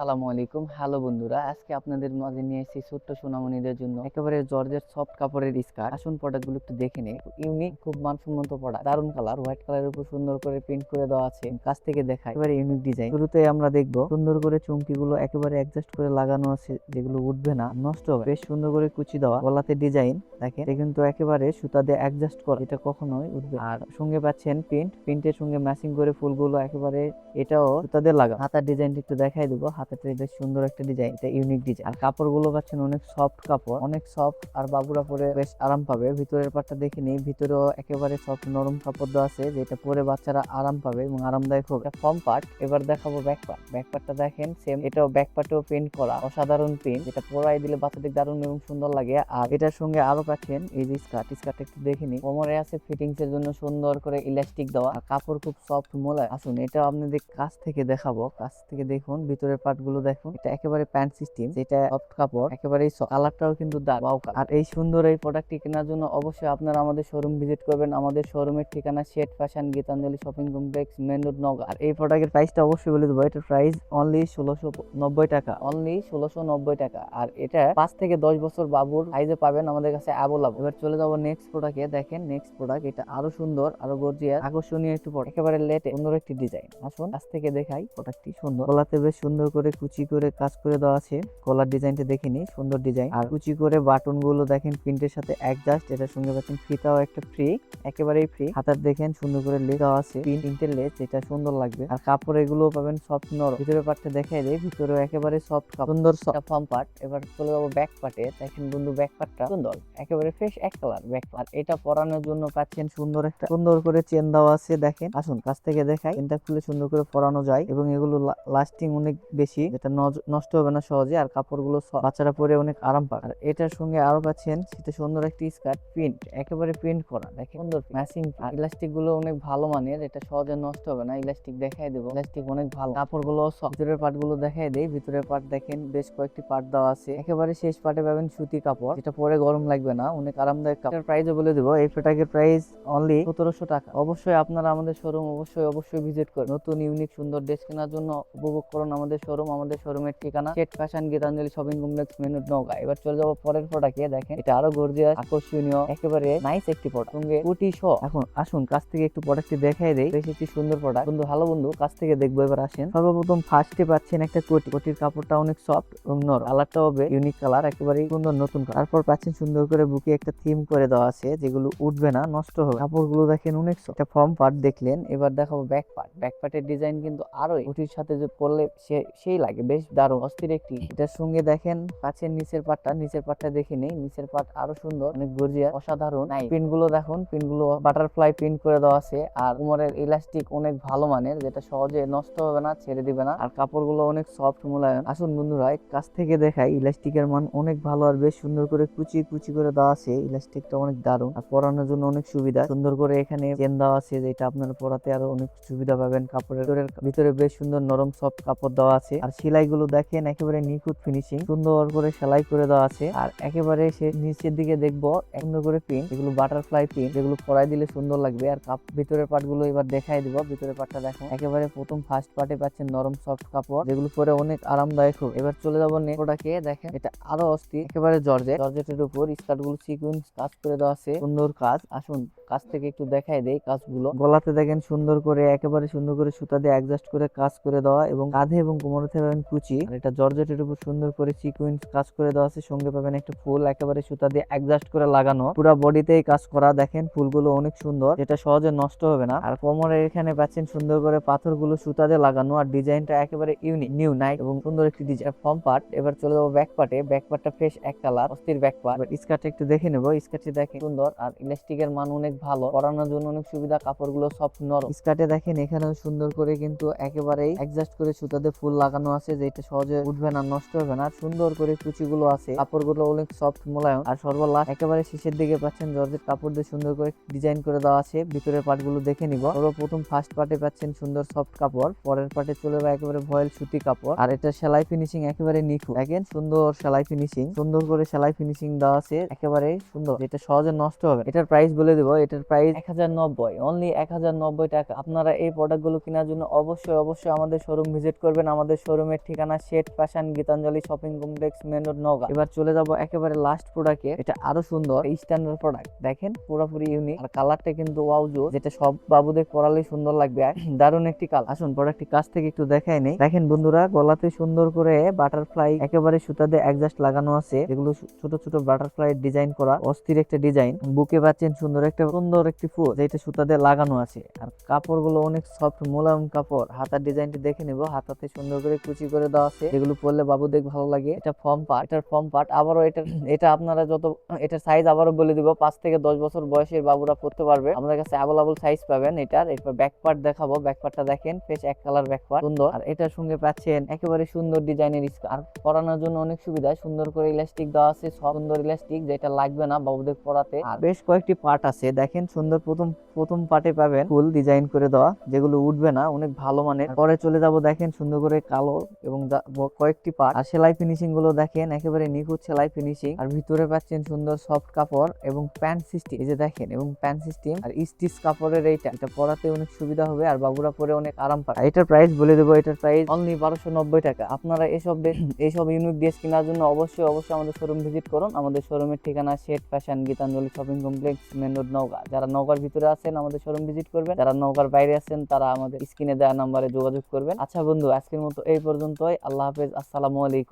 আসসালামু আলাইকুম। হ্যালো বন্ধুরা, আজকে আপনাদের মাঝে নিয়ে এসেছি ছোট্ট সোনামণিদের জন্য একেবারে জর্জের সফট কাপড়ের স্কার্ট। আসুন প্রোডাক্টগুলো একটু দেখে নিই। ইউনিক, খুব মানসম্মত প্রোডাক্ট। দারুণ কালার। হোয়াইট কালারের উপর সুন্দর করে প্রিন্ট করে দেওয়া আছে। কাছ থেকে দেখায়। একেবারে ইউনিক ডিজাইন। শুরুতে আমরা দেখব সুন্দর করে চুমকি গুলো একেবারে অ্যাডজাস্ট করে লাগানো আছে, যেগুলো উঠবে না, নষ্ট হবে। বেশ সুন্দর করে কুচি দেওয়া। গলাতে ডিজাইন, দেখেন। কিন্তু একেবারে সুতা দিয়ে অ্যাডজাস্ট করা। এটা কখনোই উঠবে আর সঙ্গে পাচ্ছেন প্রিন্ট। প্রিন্টের সঙ্গে ম্যাচিং করে ফুলগুলো একেবারে এটাও সুতাদের লাগা হাতার ডিজাইনটা একটু দেখাই দেবো। হাতাটা বেশ সুন্দর একটা ডিজাইন এটা ইউনিক ডিজাইন আর কাপড়গুলো পাচ্ছেন অনেক সফট কাপড়, অনেক সফট আর বাবুরা পরে বেশ আরাম পাবে। ভিতরের পাটটা দেখে নিই, ভিতরেও একেবারে সফট নরম কাপড় দেওয়া আছে, যেটা পরে বাচ্চারা আরাম পাবে এবং আরামদায়ক হবে। ফর্ম পার্ট এবার দেখাবো ব্যাক পার্ট ব্যাক পার্টটা দেখেন সেম এটাও ব্যাক পার্টেও প্রিন্ট করা, অসাধারণ প্রিন্ট যেটা পরাই দিলে বাচ্চাদের দারুণ এবং সুন্দর লাগে। আর এটার সঙ্গে আরও পাচ্ছেন এই যে স্কার্ট স্কার্টটা একটু দেখে নিই। কোমরে আছে ফিটিংস এর জন্য সুন্দর করে ইলাস্টিক দেওয়া। আর কাপড় খুব সফট মোলায় আসুন, এটা আপনাদের কাছ থেকে দেখাবো। কাছ থেকে দেখুন, ভিতরের পার্ট গুলো দেখুন এটা একেবারে প্যান্ট সিস্টেম যেটা সফট কাপড় একেবারে কালারটাও কিন্তু দারুণ আর এই সুন্দর এই প্রোডাক্টটি কেনার জন্য অবশ্যই আপনারা আমাদের শোরুম ভিজিট করবেন। আমাদের শোরুমের ঠিকানা Seth fashion Gitanjali shopping complex main road নগর আর এই প্রোডাক্টের প্রাইসটা অবশ্যই বলে দেবো এটার প্রাইস অনলি ষোলোশো নব্বই টাকা। অনলি ষোলোশো নব্বই টাকা। আর এটা পাঁচ থেকে দশ বছর বাবুর সাইজে পাবেন আমাদের কাছে অ্যাভেলেবল এবার চলে যাব নেক্সট প্রোডাক্টে দেখেন নেক্সট প্রোডাক্ট এটা আরও সুন্দর আরও গর্জিয়াস আকর্ষণীয় একটু। একেবারে লেটে সুন্দর একটি ডিজাইন আসুন আজ থেকে দেখাই প্রোডাক্টটি সুন্দর। গলাতে বেশ সুন্দর করে কুচি করে কাজ করে দেওয়া আছে। কলার ডিজাইনটা দেখে নিই সুন্দর ডিজাইন আর কুচি করে বাটনগুলো দেখেন প্রিন্টের সাথে অ্যাডজাস্ট এটার সঙ্গে পাচ্ছেন, ফিতাও একটা ফ্রি একেবারেই ফ্রি হাতার দেখেন, সুন্দর করে লেস দেওয়া আছে প্রিন্ট প্রিন্টের লেস যেটা সুন্দর লাগবে। আর কাপড় এগুলো পাবেন সফট নরম। ভিতরে পার্টটা দেখাই দেয় ভিতরে একেবারে সফট সুন্দর ফর্ম পার্ট এবার চলে যাব ব্যাক পার্টে দেখেন বন্ধু ব্যাক পার্টটা সুন্দর। একেবারে ফ্রেশ এক কালার ব্যাক পার্ট এটা পরানোর জন্য পাচ্ছেন সুন্দর একটা, সুন্দর করে চেন দেওয়া আছে, দেখেন। আসুন, কাছ থেকে দেখাই। চেনটা খুলে সুন্দর করে পরানো যায়। এবং এগুলো লাস্টিং অনেক বেশি যেটা নষ্ট হবে না সহজে আর কাপড়গুলো বাচ্চারা পরে অনেক আরাম পায় আর এটার সঙ্গে আরও পাচ্ছেন সেটা সুন্দর একটি স্কার্ট প্রিন্ট একেবারে প্রিন্ট করা দেখেন। সুন্দর ম্যাচিং ইলাস্টিকগুলো অনেক ভালো মানের এটা সহজে নষ্ট হবে না ইলাস্টিক দেখাই দেবো। ইলাস্টিক অনেক ভালো। কাপড়গুলো সব ভিতরের পার্টগুলো দেখাই দেয় ভিতরের পার্ট দেখেন বেশ কয়েকটি পার্ট দেওয়া আছে। একেবারে শেষ পার্টে পাবেন সুতি কাপড় যেটা পরে গরম লাগবে না অনেক আরামদায়ক কাপড়। প্রাইসও বলে দেবো এই প্রোডাক্টের প্রাইস অনলি সতেরোশো টাকা। অবশ্যই আপনারা আমাদের শোরুম অবশ্যই অবশ্যই ভিজিট করুন। নতুন ইউনিক সুন্দর ড্রেস কেনার জন্য উপভোগ করুন আমাদের শোরুম আমাদের শোরুমের ঠিকানা Seth fashion Gitanjali shopping complex মেনুট নৌকা এবার চলে যাব পরের প্রোডাক্টে দেখেন, এটা আরও গর্জিয়াস আকর্ষণীয়, একেবারে নাইস একটি প্রোডাক্ট সঙ্গে কোটি শ এখন আসুন, কাছ থেকে একটু প্রোডাক্টটি দেখাই দেই। বেশ একটি সুন্দর প্রোডাক্ট বন্ধু ভালো বন্ধু, কাছ থেকে দেখব, এবার আসেন। সর্বপ্রথম ফার্স্টে পাচ্ছেন একটা কোটি। কোটির কাপড়টা অনেক সফট এবং নর কালারটা হবে ইউনিক কালার একেবারে সুন্দর নতুন। তারপর পাচ্ছেন সুন্দর করে বুকে একটা থিম করে দেওয়া আছে, যেগুলো উঠবে না, নষ্ট হবে। কাপড়গুলো দেখেন অনেক soft। একটা ফর্ম পার্ট দেখলেন। এবার দেখাবো ব্যাক পার্ট ব্যাক পার্টের ডিজাইন কিন্তু আরও কোটির সাথে যে পরলে সে- সেই লাগে। বেশ দারুণ অস্থির একটি। এটার সঙ্গে দেখেন কাছের নিচের পাটটা নিচের পার্টটা দেখে নেই। নিচের পাট আরও সুন্দর অনেক গর্জিয়াস অসাধারণ। পিনগুলো দেখুন পিনগুলো বাটারফ্লাই পিন করে দেওয়া আছে। আর কোমরের ইলাস্টিক অনেক ভালো মানের যেটা সহজে নষ্ট হবে না ছেড়ে দিবে না। আর কাপড়গুলো অনেক সফট মোলায়েম। আসুন বন্ধুরা কাছ থেকে দেখাই ইলাস্টিকের মান অনেক ভালো আর বেশ সুন্দর করে কুচি কুচি করে দেওয়া আছে। ইলাস্টিকটা অনেক দারুণ। আর পরানোর জন্য অনেক সুবিধা। সুন্দর করে এখানে চেন দেওয়া আছে যেটা আপনারা পরাতে আরও অনেক সুবিধা পাবেন কাপড়ের। ভিতরে বেশ সুন্দর নরম সফট কাপড় দেওয়া আছে। আর সেলাই গুলো দেখেন, একেবারে নিখুঁত ফিনিশিং সুন্দর করে সেলাই করে দেওয়া আছে। আর একেবারে সে নিচের দিকে দেখব সুন্দর করে পিন যেগুলো বাটারফ্লাই পিন যেগুলো পরাই দিলে সুন্দর লাগবে। আর কাপ, ভিতরের পার্টগুলো এবার দেখাই দিব, ভিতরের পার্টটা দেখেন। একেবারে প্রথম ফার্স্ট পার্টে পাচ্ছেন নরম সফট কাপড়, যেগুলো পরে অনেক আরামদায়ক হবে। এবার চলে যাব নেকোটাকে দেখেন, এটা আরও অস্থির, একেবারে জর্জেট। জর্জেটের উপর স্কার্টগুলো সিকুয়েন্স কাজ করে দেওয়া আছে, সুন্দর কাজ। আসুন কাছ থেকে একটু দেখাই দেই কাজগুলো। গলাতে দেখেন সুন্দর করে, একেবারে সুন্দর করে সুতা দিয়ে অ্যাডজাস্ট করে কাজ করে দেওয়া এবং কাঁধে এবং কোমরেতে পাবেন কুচি। আর এটা জর্জেটের উপর সুন্দর করে সিকুয়েন্স কাজ করে দেওয়া আছে। সঙ্গে পাবেন একটা ফুল, একেবারে সুতা দিয়ে অ্যাডজাস্ট করে লাগানো। পুরো বডিতেই কাজ করা, দেখেন ফুলগুলো অনেক সুন্দর। যেটা সহজে নষ্ট হবে না। আর কোমরের এখানে পাচ্ছেন সুন্দর করে পাথরগুলো সুতা দিয়ে লাগানো আর ডিজাইনটা একেবারে ইউনিক নিউ নাইট এবং সুন্দর একটি ডিজাইন ফর্ম পার্ট এবার চলে যাব ব্যাক পার্টে ব্যাক পার্টটা ফ্রেশ এক কালার অস্থির ব্যাক পার্ট স্কার্টটা একটু দেখে নেব। স্কার্টটি দেখে সুন্দর আর ইলাস্টিকের মান অনেক ভালো। পরানোর জন্য অনেক সুবিধা, কাপড়গুলো সব নরম। স্কার্টে দেখেন, এখানেও সুন্দর করে কিন্তু একেবারেই অ্যাডজাস্ট করে সুতাতে ফুল লাগানো আছে যেটা সহজে উঠবে না, নষ্ট হবে না। সুন্দর করে কুচিগুলো আছে, কাপড়গুলো অনেক সফট মোলায়েম। আর সর্বলাস্ট একেবারে শেষের দিকে পাচ্ছেন জর্জেট কাপড় দিয়ে সুন্দর করে ডিজাইন করে দেওয়া আছে। ভিতরের পার্টগুলো দেখে নিব। সর্বপ্রথম ফার্স্ট পার্টে পাচ্ছেন সুন্দর সফট কাপড়, পরের পার্টে চলে যাবে একেবারে ভয়েল সুতি কাপড়। আর এটা সেলাই ফিনিশিং একেবারে নিখুঁত। দেখেন, সুন্দর সেলাই ফিনিশিং সুন্দর করে সেলাই ফিনিশিং দেওয়া আছে, একেবারে সুন্দর। যেটা সহজে নষ্ট হবে এটার প্রাইস বলে দেবো এটা এটার প্রাইস এক হাজার নব্বই অনলি এক হাজার নব্বই টাকা। আপনারা এই প্রোডাক্টগুলো কেনার জন্য অবশ্যই অবশ্যই আমাদের শোরুম ভিজিট করবেন। আমাদের শোরুমের ঠিকানা Seth fashion Gitanjali shopping complex main road Naga এবার চলে যাব একেবারে লাস্ট প্রোডাক্টে এটা আরও সুন্দর স্ট্যান্ডার্ড প্রোডাক্ট দেখেন, পুরোপুরি ইউনিক আর কালারটা কিন্তু ওয়াও জো যেটা সব বাবুদের পরালেই সুন্দর লাগবে। আর দারুণ একটি কালার আসুন প্রোডাক্টটি কাছ থেকে একটু দেখাই নেই। দেখেন বন্ধুরা, গলাতে সুন্দর করে বাটারফ্লাই একেবারে সুতা দিয়ে অ্যাডজাস্ট লাগানো আছে। যেগুলো সু- ছোট ছোট বাটারফ্লাই ডিজাইন করা। অস্থির একটা ডিজাইন বুকে পাচ্ছেন সুন্দর একটা সুন্দর একটি ফুল যেটা সুতা দিয়ে লাগানো আছে। আর কাপড়গুলো অনেক সফট মোলায়ম কাপড়। হাতার ডিজাইনটি দেখে নিব। হাতাতে সুন্দর করে কুচি করে দেওয়া আছে। যেগুলো পরলে বাবুদের ভালো লাগে। এটা ফর্ম পার্ট এটার ফর্ম পার্ট আবারও এটা এটা আপনারা যত, এটার সাইজ আবারও বলে দিব, পাঁচ থেকে দশ বছর বয়সের বাবুরা পড়তে পারবে। আমাদের কাছে অ্যাভেলেবল সাইজ পাবেন এটার এরপর ব্যাক পার্ট দেখাবো। ব্যাক পার্টটা দেখেন ফেস এক কালার ব্যাক পার্ট সুন্দর। আর এটার সঙ্গে পাচ্ছেন একেবারে সুন্দর ডিজাইনের স্কার্ফ পরানোর জন্য অনেক সুবিধা। সুন্দর করে ইলাস্টিক দেওয়া আছে সুন্দর ইলাস্টিক যেটা লাগবে না বাবুদের পরাতে। আর বেশ কয়েকটি পার্ট আছে। দেখেন সুন্দর প্রথম প্রথম পার্টে পাবেন ফুল ডিজাইন করে দেওয়া, যেগুলো উঠবে না, অনেক ভালো মানের। পরে চলে যাব দেখেন সুন্দর করে কালো এবং কয়েকটি পার্ট আর সেলাই ফিনিশিংগুলো দেখেন, একেবারে নিখুঁত সেলাই ফিনিশিং আর ভিতরে পাচ্ছেন সুন্দর সফট কাপড় এবং প্যান্ট সিস্টেম এই যে দেখেন, এবং প্যান্ট সিস্টেম আর স্টিচ কাপড়ের এইটা। এটা পরাতে অনেক সুবিধা হবে আর বাবুরা পরে অনেক আরাম পায় এটার প্রাইস বলে দেবো, এটার প্রাইস অনলি বারোশো নব্বই টাকা। আপনারা এসব এইসব ইউনিক ড্রেস কেনার জন্য অবশ্যই অবশ্যই আমাদের শোরুম ভিজিট করুন। আমাদের শোরুমের ঠিকানা Seth fashion Gitanjali shopping complex main road Naogaon যারা নৌকার ভিতরে আছেন, আমাদের শোরুম ভিজিট করবেন। যারা নৌকার বাইরে আছেন, তারা আমাদের স্ক্রিনে দেওয়া নাম্বারে যোগাযোগ করবেন। আচ্ছা বন্ধু, আজকের মতো এই পর্যন্তই। আল্লাহ হাফেজ, আসসালামু আলাইকুম।